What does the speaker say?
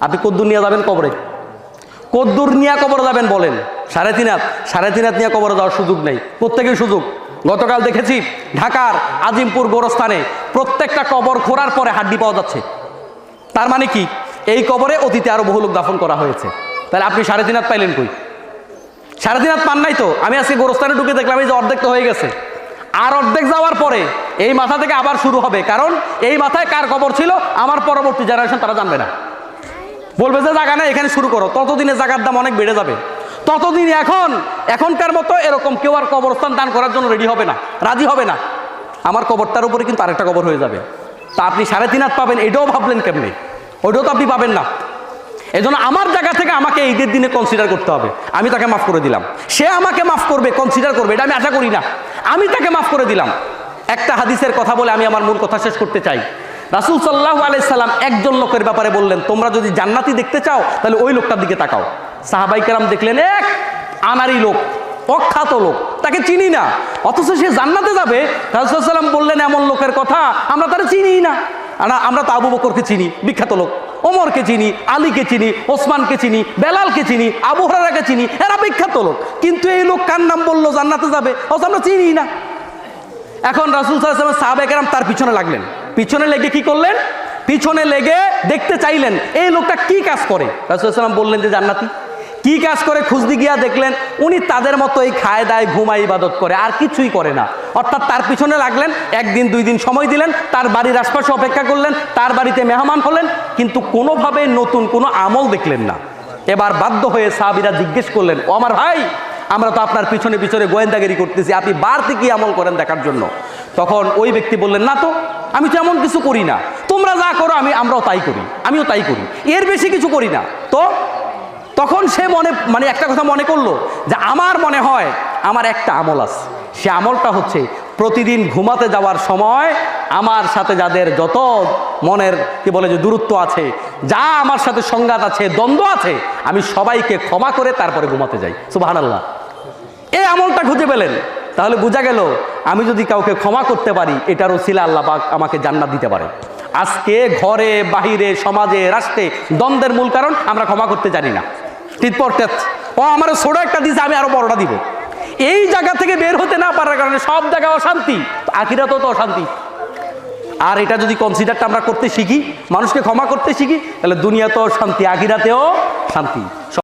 আপনি কদ্দুর নিয়ে যাবেন কবরে। কদ্দুর নিয়ে কবরে যাবেন বলেন। সাড়ে তিন হাত, সাড়ে তিন হাত নিয়ে কবরে যাওয়ার সুযোগ নেই। প্রত্যেকের সুযোগ। গতকাল দেখেছি ঢাকার আজিমপুর গোরস্থানে প্রত্যেকটা কবর খোরার পরে হাড্ডি পাওয়া যাচ্ছে। তার মানে কি? এই কবরে অতীতে আরও বহু লোক দাফন করা হয়েছে। তাহলে আপনি সাড়ে তিন হাত পাইলেন কই? সাড়ে তিন হাত পান নাই তো? আমি আজকে গোরস্থানে ঢুকে দেখলাম, এই যে অর্ধেক তো হয়ে গেছে। আর অর্ধেক যাওয়ার পরে এই মাথা থেকে আবার শুরু হবে। কারণ এই মাথায় কার কবর ছিল? আমার পরবর্তী জেনারেশন তারা জানবে না। বলবে যে জায়গা না এখানে শুরু করো। ততদিনে জায়গার দাম অনেক বেড়ে যাবে। ততদিন এখন, এখনকার মতো এরকম কেউ আর কবরস্থান দান করার জন্য রেডি হবে না, রাজি হবে না। আমার কবরটার উপরে কিন্তু আরেকটা কবর হয়ে যাবে। তা আপনি সাড়ে তিন হাত পাবেন, এটাও ভাবলেন কেমনি? ওইটাও তো আপনি পাবেন না। এই জন্য আমার জায়গা থেকে আমাকে ঈদের দিনে কনসিডার করতে হবে। আমি তাকে মাফ করে দিলাম। সে আমাকে মাফ করবে কনসিডার করবে, এটা আমি আশা করি না। আমি তাকে মাফ করে দিলাম। একটা হাদিসের কথা বলে আমি আমার মূল কথা শেষ করতে চাই। রাসুল সাল্লাহ আলাইসাল্লাম একজন লোকের ব্যাপারে বললেন, তোমরা যদি জান্নাতি দেখতে চাও, তাহলে ওই লোকটার দিকে তাকাও। সাহাবাই কেরাম দেখলেন, এক আনারি লোক, অখ্যাত লোক, তাকে চিনি না। অথচ সে জান্নাতে যাবে। রাসুলাম বললেন, এমন লোকের কথা আমরা তারা চিনি না। আমরা তো আবু বকরকে চিনি, বিখ্যাত লোক। ওমরকে চিনি, আলীকে চিনি, ওসমানকে চিনি, বেলালকে চিনি, আবু হরারাকে চিনি, এরা বিখ্যাত লোক। কিন্তু এই লোক কার নাম বলল, জান্নাতে যাবে? অথচ আমরা চিনি না। এখন রাসুল সাল্লাহ সাহাবেকেরাম তার পিছনে লাগলেন। পিছনে লেগে কি করলেন? পিছনে লেগে দেখতে চাইলেন, এই লোকটা কি কাজ করে? রাসুল সাল্লাম বললেন যে, জান্নাতি। কি কাজ করে? খুঁজদি গিয়া দেখলেন, উনি তাদের মতোই খায় দায় ঘুমায় ইবাদত করে, আর কিছুই করে না। অর্থাৎ তার পিছনে লাগলেন, একদিন, দুই দিন সময় দিলেন, তার বাড়ির আশপাশে অপেক্ষা করলেন, তার বাড়িতে মেহমান হলেন, কিন্তু কোনোভাবে নতুন কোনো আমল দেখলেন না। এবার বাধ্য হয়ে সাহাবিরা জিজ্ঞেস করলেন, ও আমার ভাই, আমরা তো আপনার পিছনে পিছনে গোয়েন্দাগিরি করতেছি, আপনি বাড়তি কি আমল করেন দেখার জন্য? তখন ওই ব্যক্তি বললেন, না তো। আমি তো এমন কিছু করি না। তোমরা যা করো আমি আমরাও তাই করি। আমিও তাই করি। এর বেশি কিছু করি না। তো তখন সে মনে মানে একটা কথা মনে করল যে আমার মনে হয় আমার একটা আমল আছে। সে আমলটা হচ্ছে প্রতিদিন ঘুমাতে যাওয়ার সময় আমার সাথে যাদের যত মনের, কি বলে যে দূরত্ব আছে, যা আমার সাথে সংঘাত আছে, দ্বন্দ্ব আছে, আমি সবাইকে ক্ষমা করে তারপরে ঘুমাতে যাই। সুবাহান আল্লাহ এই আমলটা খুঁজে পেলেন। তাহলে বোঝা গেল আমি যদি কাউকে ক্ষমা করতে পারি, এটারও শিলা আল্লাহ পাক আমাকে জান্নাত দিতে পারে। আজকে ঘরে, বাহিরে, সমাজে, রাষ্ট্রে দ্বন্দ্বের মূল কারণ আমরা ক্ষমা করতে জানি না। টেট। ও আমার ছোট একটা দিছে, আমি আরও বড়টা দিব। এই জায়গা থেকে বের হতে না পারার কারণে সব জায়গায় অশান্তি, আখিরাতেও তো অশান্তি। আর এটা যদি কনসিডারটা আমরা করতে শিখি, মানুষকে ক্ষমা করতে শিখি, তাহলে দুনিয়াতেও শান্তি আখিরাতেও শান্তি